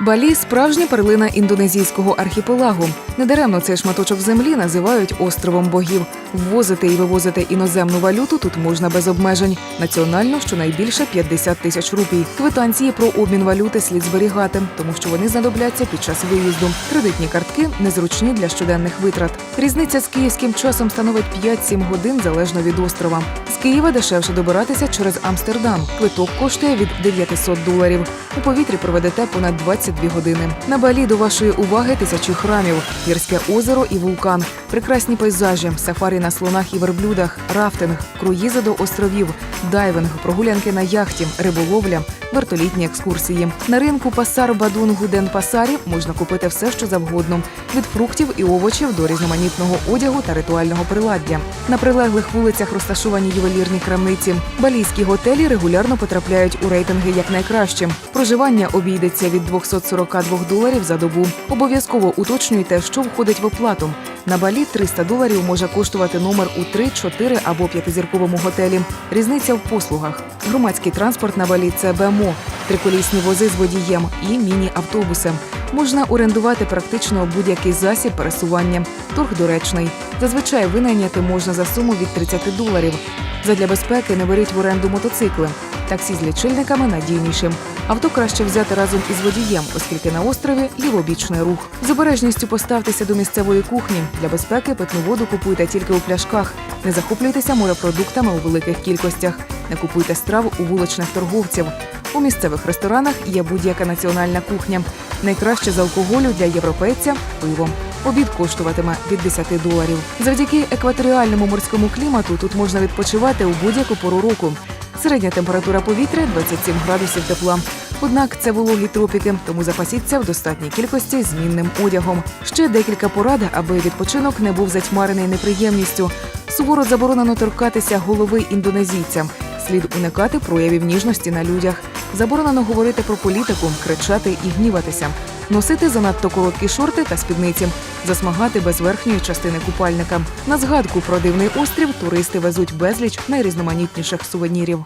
Балі справжня перлина індонезійського архіпелагу. Недаремно цей шматочок землі називають островом богів. Ввозити і вивозити іноземну валюту тут можна без обмежень. Національно щонайбільше 50 тисяч рупій. Квитанції про обмін валюти слід зберігати, тому що вони знадобляться під час виїзду. Кредитні картки незручні для щоденних витрат. Різниця з київським часом становить 5-7 годин залежно від острова. Києва дешевше добиратися через Амстердам. Квиток коштує від 900 доларів. У повітрі проведете понад 22 години. На балі до вашої уваги тисячі храмів, гірське озеро і вулкан, прекрасні пейзажі, сафарі на слонах і верблюдах, рафтинг, круїзи до островів, дайвинг, прогулянки на яхті, риболовля, вертолітні екскурсії. На ринку Пасар Бадунгу Ден Пасарі можна купити все, що завгодно: від фруктів і овочів до різноманітного одягу та ритуального приладдя. На прилеглих вулицях розташовані ювелірні крамниці. Балійські готелі регулярно потрапляють у рейтинги як найкращі. Проживання обійдеться від 242 доларів за добу. Обов'язково уточнюйте, що входить в оплату. На балі 300 доларів може коштувати номер у 3, 4 або п'ятизірковому готелі. Різниця в послугах. Громадський транспорт на балі це БМО, триколісні вози з водієм і міні-автобуси. Можна орендувати практично будь-який засіб пересування. Торг доречний. Зазвичай винайняти можна за суму від 30 доларів. Задля безпеки не беріть в оренду мотоцикли. Таксі з лічильниками надійнішим. Авто краще взяти разом із водієм, оскільки на острові лівобічний рух. З обережністю поставтеся до місцевої кухні. Для безпеки питну воду купуйте тільки у пляшках. Не захоплюйтеся морепродуктами у великих кількостях. Не купуйте страв у вуличних торговців. У місцевих ресторанах є будь-яка національна кухня. Найкраще з алкоголю для європейця пиво. Обід коштуватиме від 10 доларів. Завдяки екваторіальному морському клімату тут можна відпочивати у будь-яку пору року. Середня температура повітря 27 градусів тепла. Однак це вологі тропіки, тому запасіться в достатній кількості змінним одягом. Ще декілька порад, аби відпочинок не був затьмарений неприємністю. Суворо заборонено торкатися голови індонезійцям. Слід уникати проявів ніжності на людях. Заборонено говорити про політику, кричати і гніватися. Носити занадто короткі шорти та спідниці, засмагати без верхньої частини купальника. На згадку про дивний острів туристи везуть безліч найрізноманітніших сувенірів.